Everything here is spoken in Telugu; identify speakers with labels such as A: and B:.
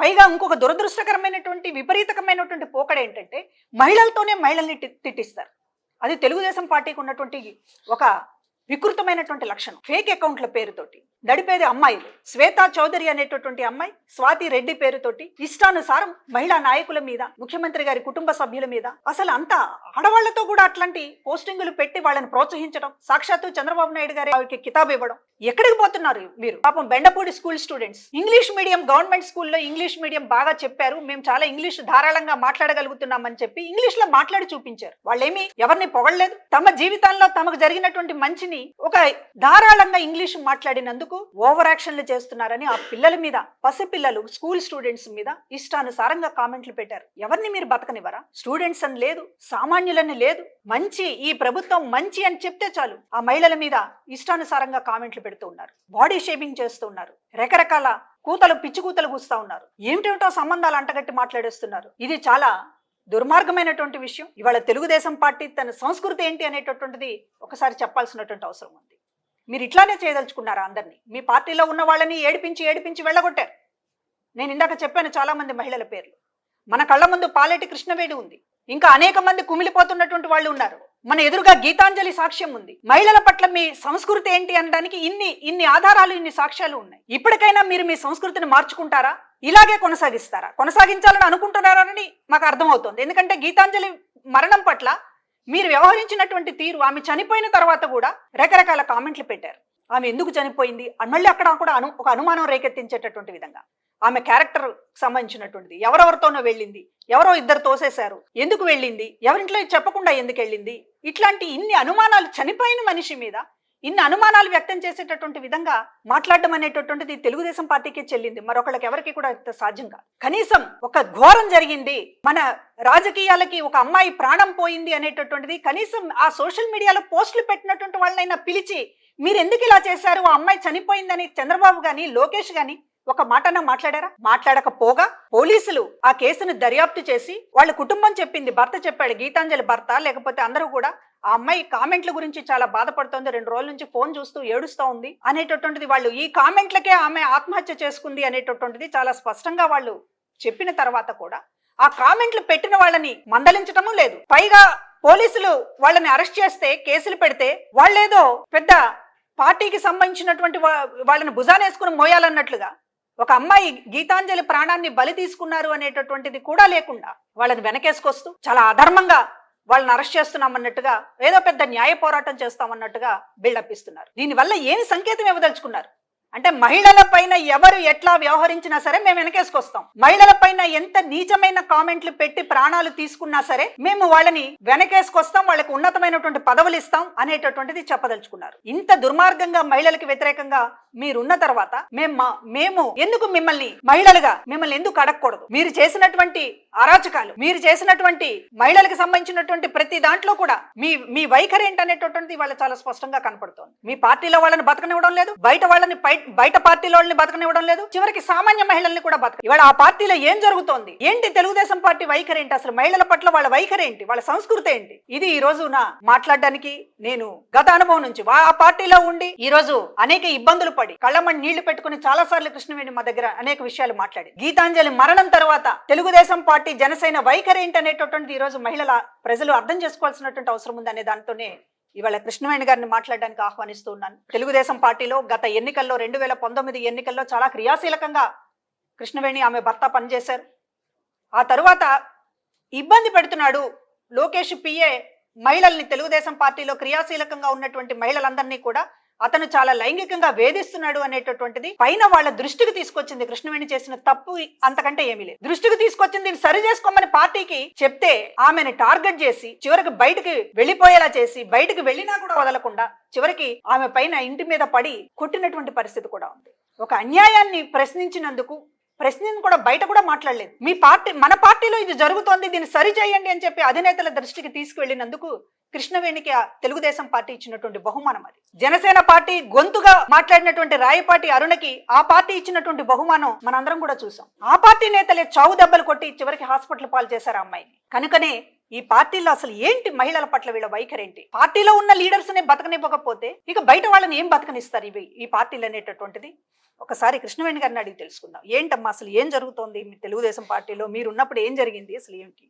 A: పైగా ఇంకొక దురదృష్టకరమైనటువంటి విపరీతకమైనటువంటి పోకడ ఏంటంటే మహిళలతోనే మహిళల్ని తిట్టిస్తారు. అది తెలుగుదేశం పార్టీకి ఉన్నటువంటి ఒక వికృతమైనటువంటి లక్షణం. ఫేక్ అకౌంట్ల పేరుతోటి నడిపేది అమ్మాయిలు. శ్వేతా చౌదరి అనేటటువంటి అమ్మాయి స్వాతి రెడ్డి పేరుతోటి ఇష్టానుసారం మహిళా నాయకుల మీద ముఖ్యమంత్రి గారి కుటుంబ సభ్యుల మీద అసలు అంతా ఆడవాళ్ళతో కూడా అట్లాంటి పోస్టింగులు పెట్టి వాళ్ళని ప్రోత్సహించడం సాక్షాత్తు చంద్రబాబు నాయుడు గారి ఆవిడకి కితాబు ఇవ్వడం. ఎక్కడికి పోతున్నారు మీరు పాపం Bendapudi school students. English medium government స్కూల్లో ఇంగ్లీష్ మీడియం బాగా చెప్పారు. మేము చాలా ఇంగ్లీష్ ధారాళంగా మాట్లాడగలుగుతున్నామని చెప్పి ఇంగ్లీష్లో మాట్లాడి చూపించారు. వాళ్ళేమి ఎవరిని పొగడలేదు. తమ జీవితాల్లో తమకు జరిగినటువంటి మంచిని ఒక ధారాళంగా ఇంగ్లీష్ మాట్లాడినందుకు ఓవర్ యాక్షన్లు చేస్తున్నారని ఆ పిల్లల మీద పసిపిల్లలు స్కూల్ స్టూడెంట్స్ మీద ఇష్టానుసారంగా కామెంట్లు పెట్టారు. ఎవరిని మీరు బతకనివ్వరా? స్టూడెంట్స్ అని లేదు సామాన్యులని లేదు మంచి ఈ ప్రభుత్వం మంచి అని చెప్తే చాలు. ఆ మహిళల మీద ఇష్టానుసారంగా కామెంట్లు పెడుతూ ఉన్నారు బాడీ షేపింగ్ చేస్తూ ఉన్నారు రకరకాల కూతలు పిచ్చి కూతలు కూస్తా ఉన్నారు. ఏమిటేమిటో సంబంధాలు అంటగట్టి మాట్లాడేస్తున్నారు. ఇది చాలా దుర్మార్గమైనటువంటి విషయం. ఇవాళ తెలుగుదేశం పార్టీ తన సంస్కృతి ఏంటి అనేటటువంటిది ఒకసారి చెప్పాల్సినటువంటి అవసరం ఉంది. మీరు ఇట్లానే చేయదలుచుకున్నారు అందరినీ? మీ పార్టీలో ఉన్న వాళ్ళని ఏడిపించి ఏడిపించి వెళ్ళగొట్టారు. నేను ఇందాక చెప్పాను చాలా మంది మహిళల పేర్లు. మన కళ్ళ ముందు పాలేటి కృష్ణవేడి ఉంది. ఇంకా అనేక మంది కుమిలిపోతున్నటువంటి వాళ్ళు ఉన్నారు. మన ఎదురుగా గీతాంజలి సాక్ష్యం ఉంది. మహిళల పట్ల మీ సంస్కృతి ఏంటి అనడానికి ఇన్ని ఇన్ని ఆధారాలు ఇన్ని సాక్ష్యాలు ఉన్నాయి. ఇప్పటికైనా మీరు మీ సంస్కృతిని మార్చుకుంటారా? ఇలాగే కొనసాగిస్తారా? కొనసాగించాలని అనుకుంటున్నారని మాకు అర్థమవుతోంది. ఎందుకంటే గీతాంజలి మరణం పట్ల మీరు వ్యవహరించినటువంటి తీరు ఆమె చనిపోయిన తర్వాత కూడా రకరకాల కామెంట్లు పెట్టారు. ఆమె ఎందుకు చనిపోయింది మళ్ళీ అక్కడ కూడా అను ఒక అనుమానం రేకెత్తించేటటువంటి విధంగా. ఆమె క్యారెక్టర్ సంబంధించినటువంటిది. ఎవరెవరితోనో వెళ్ళింది. ఎవరో ఇద్దరు తోసేశారు. ఎందుకు వెళ్ళింది? ఎవరింట్లో చెప్పకుండా ఎందుకు వెళ్ళింది? ఇట్లాంటి ఇన్ని అనుమానాలు చనిపోయిన మనిషి మీద ఇన్ని అనుమానాలు వ్యక్తం చేసేటటువంటి విధంగా మాట్లాడడం అనేటటువంటిది తెలుగుదేశం పార్టీకే చెల్లింది. మరొకళ్ళకి ఎవరికి కూడా ఇంత సాధ్యం కాదు. కనీసం ఒక ఘోరం జరిగింది. మన రాజకీయాలకి ఒక అమ్మాయి ప్రాణం పోయింది అనేటటువంటిది కనీసం ఆ సోషల్ మీడియాలో పోస్టులు పెట్టినటువంటి వాళ్ళనైనా పిలిచి మీరు ఎందుకు ఇలా చేశారు? ఆ అమ్మాయి చనిపోయిందని చంద్రబాబు గాని లోకేష్ గాని ఒక మాటన మాట్లాడారా? మాట్లాడకపోగా పోలీసులు ఆ కేసును దర్యాప్తు చేసి వాళ్ళ కుటుంబం చెప్పింది భర్త చెప్పాడు గీతాంజలి భర్త లేకపోతే అందరూ కూడా ఆ అమ్మాయి కామెంట్ల గురించి చాలా బాధపడుతోంది రెండు రోజుల నుంచి ఫోన్ చూస్తూ ఏడుస్తూ ఉంది అనేటటువంటిది వాళ్ళు ఈ కామెంట్లకే ఆమె ఆత్మహత్య చేసుకుంది అనేటటువంటిది చాలా స్పష్టంగా వాళ్ళు చెప్పిన తర్వాత కూడా ఆ కామెంట్లు పెట్టిన వాళ్ళని మందలించటము లేదు. పైగా పోలీసులు వాళ్ళని అరెస్ట్ చేస్తే కేసులు పెడితే వాళ్ళేదో పెద్ద పార్టీకి సంబంధించినటువంటి వాళ్ళని భుజానేసుకుని మోయాలన్నట్లుగా ఒక అమ్మాయి గీతాంజలి ప్రాణాన్ని బలి తీసుకున్నారు అనేటటువంటిది కూడా లేకుండా వాళ్ళని వెనకేసుకొస్తూ చాలా అధర్మంగా వాళ్ళని అరెస్ట్ చేస్తున్నామన్నట్టుగా ఏదో పెద్ద న్యాయ పోరాటం చేస్తామన్నట్టుగా బిల్డప్ ఇస్తున్నారు. దీనివల్ల ఏమి సంకేతం ఇవ్వదలుచుకున్నారు? అంటే మహిళల పైన ఎవరు ఎట్లా వ్యవహరించినా సరే మేము వెనకేసుకొస్తాం. మహిళల పైన ఎంత నీచమైన కామెంట్లు పెట్టి ప్రాణాలు తీసుకున్నా సరే మేము వాళ్ళని వెనకేసుకొస్తాం వాళ్ళకి ఉన్నతమైనటువంటి పదవులు ఇస్తాం అనేటటువంటిది చెప్పదలుచుకున్నారు. ఇంత దుర్మార్గంగా మహిళలకు వ్యతిరేకంగా మీరున్న తర్వాత మేము మేము ఎందుకు మిమ్మల్ని మహిళలుగా మిమ్మల్ని ఎందుకు అడగకూడదు? మీరు చేసినటువంటి అరాచకాలు మీరు చేసినటువంటి మహిళలకు సంబంధించినటువంటి ప్రతి దాంట్లో కూడా మీ మీ వైఖరి ఏంటనేటటువంటిది వాళ్ళ చాలా స్పష్టంగా కనపడుతోంది. మీ పార్టీలో వాళ్ళని బతకనివ్వడం లేదు బయట వాళ్ళని బయ- బయట పార్టీలో వాళ్ళని బతకనివ్వడం లేదు. చివరికి సామాన్య మహిళల్ని కూడా బతక ఇవాళ ఆ పార్టీలో ఏం జరుగుతోంది? ఏంటి తెలుగుదేశం పార్టీ వైఖరి ఏంటి అసలు మహిళల పట్ల వాళ్ళ వైఖరి ఏంటి వాళ్ళ సంస్కృతి ఏంటి? ఇది ఈ రోజు నా మాట్లాడడానికి నేను గత అనుభవం నుంచి వా- ఆ పార్టీలో ఉండి ఈ రోజు అనేక ఇబ్బందులు పడి కళ్ళమని నీళ్ళు పెట్టుకుని చాలా సార్లు కృష్ణవేణి మా దగ్గర అనేక విషయాలు మాట్లాడి. గీతాంజలి మరణం తర్వాత తెలుగుదేశం పార్టీ జనసేన వైఖరి ఏంటి అనేటటువంటిది ఈ రోజు మహిళల ప్రజలు అర్థం చేసుకోవాల్సినటువంటి అవసరం ఉంది అనే దాంతోనే ఇవాళ కృష్ణవేణి గారిని మాట్లాడడానికి ఆహ్వానిస్తూ ఉన్నాను. తెలుగుదేశం పార్టీలో గత ఎన్నికల్లో రెండు వేల పంతొమ్మిది ఎన్నికల్లో చాలా క్రియాశీలకంగా కృష్ణవేణి ఆమె భర్త పనిచేశారు. ఆ తరువాత ఇబ్బంది పెడుతున్నాడు లోకేష్ పిఏ మహిళల్ని తెలుగుదేశం పార్టీలో క్రియాశీలకంగా ఉన్నటువంటి మహిళలందరినీ కూడా అతను చాలా లైంగికంగా వేధిస్తున్నాడు అనేటటువంటిది పైన వాళ్ళ దృష్టికి తీసుకొచ్చింది. కృష్ణవేణి చేసిన తప్పు అంతకంటే ఏమీ లేదు. దృష్టికి తీసుకొచ్చింది దీన్ని సరి చేసుకోమని పార్టీకి చెప్తే ఆమెను టార్గెట్ చేసి చివరికి బయటికి వెళ్ళిపోయేలా చేసి బయటకు వెళ్ళినా కూడా వదలకుండా చివరికి ఆమె పైన ఇంటి మీద పడి కొట్టినటువంటి పరిస్థితి కూడా ఉంది. ఒక అన్యాయాన్ని ప్రశ్నించినందుకు ప్రశ్నను కూడా బయట కూడా మాట్లాడలేదు. మీ పార్టీ మన పార్టీలో ఇది జరుగుతోంది దీన్ని సరిచేయండి అని చెప్పి అధినేతల దృష్టికి తీసుకువెళ్ళినందుకు కృష్ణవేణికి ఆ తెలుగుదేశం పార్టీ ఇచ్చినటువంటి బహుమానం అది. జనసేన పార్టీ గొంతుగా మాట్లాడినటువంటి రాయపాటి అరుణకి ఆ పార్టీ ఇచ్చినటువంటి బహుమానం మనందరం కూడా చూసాం. ఆ పార్టీ నేతలే చావు దెబ్బలు కొట్టి చివరికి హాస్పిటల్ పాలు చేశారు అమ్మాయిని. కనుకనే ఈ పార్టీలో అసలు ఏంటి మహిళల పట్ల వీళ్ళ వైఖరి ఏంటి పార్టీలో ఉన్న లీడర్స్ నే బతకనివ్వకపోతే ఇక బయట వాళ్ళని ఏం బతకనిస్తారు ఇవి? ఈ పార్టీలు అనేటటువంటిది? ఒకసారి కృష్ణవేణి గారిని అడిగి తెలుసుకుందాం. ఏంటమ్మా అసలు ఏం జరుగుతోంది? మీ తెలుగుదేశం పార్టీలో మీరు ఉన్నప్పుడు ఏం జరిగింది? అసలు ఏంటి?